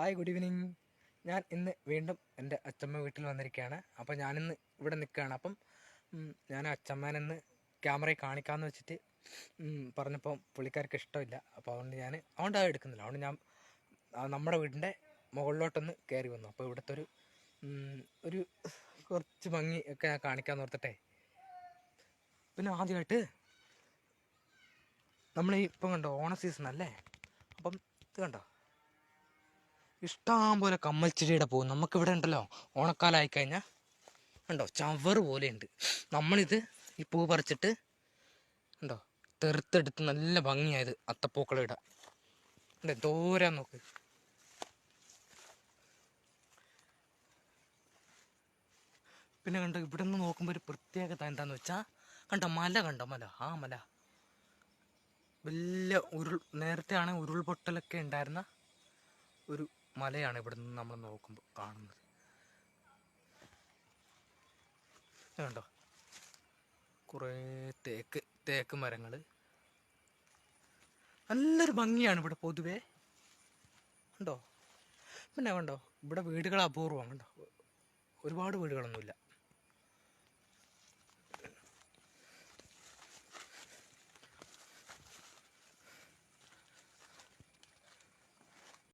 Hi good evening. ഞാൻ ഇന്ന് വീണ്ടും എന്റെ അച്ചമ്മ വീട്ടിൽ വന്നിരിക്കുകയാണ്. അപ്പോൾ ഞാനിന്ന് ഇവിടെ നിൽക്കുകയാണ്. അപ്പം ഞാൻ അച്ചമ്മേനെന്ന് ക്യാമറയിൽ കാണിക്കാമെന്ന് വെച്ചിട്ട് പറഞ്ഞപ്പോൾ പുള്ളിക്കാർക്ക് ഇഷ്ടമില്ല. അപ്പോൾ അതുകൊണ്ട് ഞാൻ അതുകൊണ്ട് അത് എടുക്കുന്നില്ല. അതുകൊണ്ട് ഞാൻ നമ്മുടെ വീടിന്റെ മുകളിലോട്ടൊന്ന് കയറി വന്നു. അപ്പോൾ ഇവിടുത്തെ ഒരു ഒരു കുറച്ച് ഭംഗി ഒക്കെ ഞാൻ കാണിക്കാമെന്ന് ഓർത്തിട്ടെ. പിന്നെ ആദ്യമായിട്ട് നമ്മൾ ഇപ്പം കണ്ടോ ഓണ സീസൺ അല്ലേ? അപ്പം ഇത് കണ്ടോ? ഇഷ്ടം പോലെ ചെടിയുടെ പൂ നമുക്കിവിടെ ഉണ്ടല്ലോ ഓണക്കാലമായി കഴിഞ്ഞാൽ ഉണ്ടോ പോലെ ഉണ്ട് നമ്മളിത് ഈ പൂ പറിച്ചിട്ട് ഉണ്ടോ തെറുത്തെടുത്ത് നല്ല ഭംഗിയായത് അത്തപ്പൂക്കളം ഇടാം ഉണ്ട് ദൂരം നോക്ക്. പിന്നെ കണ്ടോ ഇവിടെ നിന്ന് നോക്കുമ്പോൾ ഒരു പ്രത്യേകത എന്താന്ന് വെച്ചാൽ കണ്ടോ മല കണ്ടോ മല ആ മല. വലിയ ഉരുൾ നേരത്തെ ആണെങ്കിൽ ഉരുൾപൊട്ടലൊക്കെ ഉണ്ടായിരുന്ന ഒരു മലയാണ് ഇവിടെ നിന്ന് നമ്മൾ നോക്കുമ്പോൾ കാണുന്നത്. കണ്ടോ? കുറേ തേക്ക് തേക്ക് മരങ്ങൾ നല്ലൊരു ഭംഗിയാണ് ഇവിടെ പൊതുവേ. കണ്ടോ? പിന്നെ കണ്ടോ? ഇവിടെ വീടുകൾ അപൂർവം കണ്ടോ? ഒരുപാട് വീടുകളൊന്നുമില്ല.